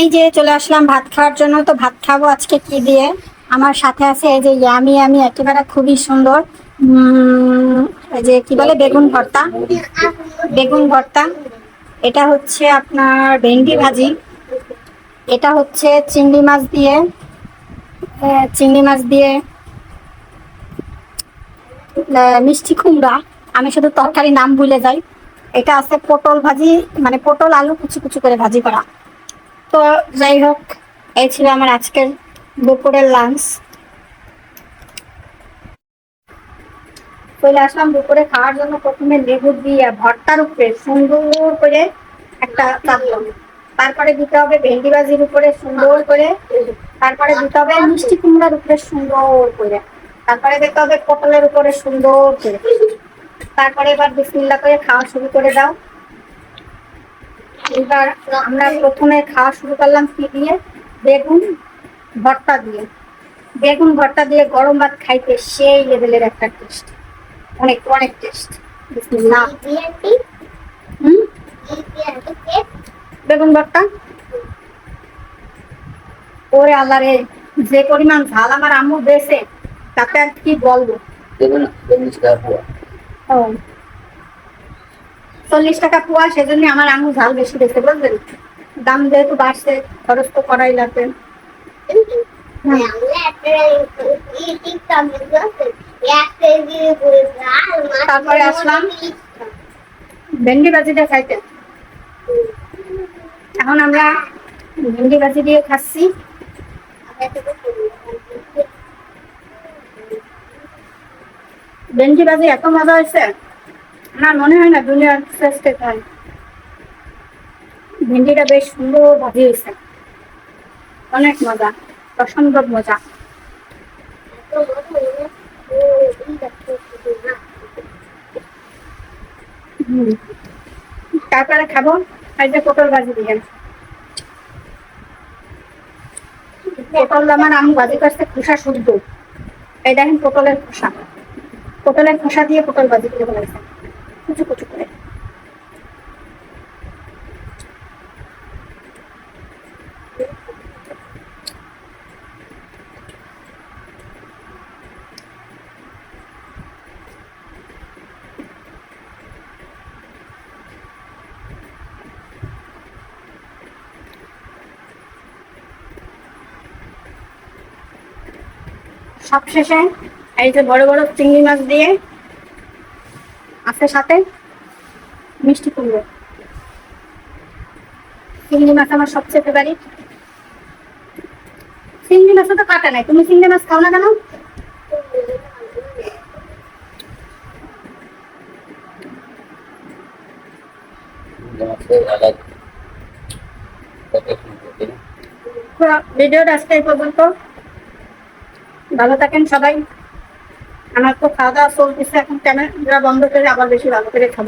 এই যে চলে আসলাম ভাত খাওয়ার জন্য। তো ভাত খাব আজকে কি দিয়ে? আমার সাথে আছে এই যে ইয়ামি আমি একেবারে খুবই সুন্দর। যে কি বলে? বেগুন ভর্তা। বেগুন ভর্তা। এটা হচ্ছে আপনার ভেন্ডি ভাজি। এটা হচ্ছে চিংড়ি মাছ দিয়ে। চিংড়ি মাছ দিয়ে। মিষ্টি কুমড়া। আমি শুধু তরকারি নাম ভুলে যাই। এটা আছে পটল ভাজি মানে পটল আলু কুচি কুচি করে ভাজি করা। তো যাই হোক, এই ছিল আমার আজকের দুপুরের লাঞ্চ চলে আসলাম দুপুরে খাওয়ার জন্য। প্রথমে লেবু দিয়ে ভর্তার উপরে সুন্দর করে একটা তারপরে দিতে হবে ভেন্ডি ভাজির উপরে সুন্দর করে। তারপরে দিতে হবে মিষ্টি কুমড়ার উপরে সুন্দর করে। তারপরে দিতে হবে পটলের উপরে সুন্দর করে। তারপরে এবার বিসমিল্লা করে খাওয়া শুরু করে দাও। এবার আমরা প্রথমে খাওয়া শুরু করলাম কি দিয়ে? বেগুন ভর্তা দিয়ে। বেগুন ভর্তা দিয়ে গরম ভাত খাইতে সেই লেভেলের একটা টেস্ট অনেক অনেক টেস্ট হুম? বেগুন ভর্তা? ওরে আল্লাহ রে যে পরিমাণ ঝাল আমার আম্মু দিয়েছে তাতে আর কি বলব? ও। চল্লিশ টাকা পোয়া সেজন্য আমার আম্মু ঝাল বেশি দিয়েছে বুঝলেন? দাম যেহেতু বাড়ছে খরচ তো করাই লাগবে। তারপরে আসলাম। ভেন্ডি ভাজিটা খাইতে। এখন আমরা ভেন্ডি ভাজি দিয়ে খাচ্ছি। ভেন্ডি ভাজি এত মজা হয়েছে। আমার মনে হয় না, দুনিয়ার শ্রেষ্ঠ হয় ভেন্ডিটা বেশ সুন্দর ভাজি হয়েছে। অনেক মজা, অসম্ভব মজা। তারপরে খাব, এই যে পটল ভাজি দিয়ে। পটল আমার আমি ভাজি করতে খোসা শুদ্ধ। এই দেখেন পটলের খোসা। পটলের খোসা দিয়ে পটল ভাজি করে বলেছে কুচু সবশেষে এই যে বড় বড় চিংড়ি মাছ দিয়ে আছে সাথে? মিষ্টি কুমড়ো। চিংড়ি মাছ আমার সবচেয়ে ফেভারিট চিংড়ি মাছও তো কাটা নাই। তুমি চিংড়ি মাছ খাও না কেন? ভিডিওটা আজকে পর্যন্ত। ভালো থাকেন সবাই। আমার তো খাওয়া দাওয়া চলতেছে এখন ক্যামেরা বন্ধ করে আবার বেশি ভালো করে খাব।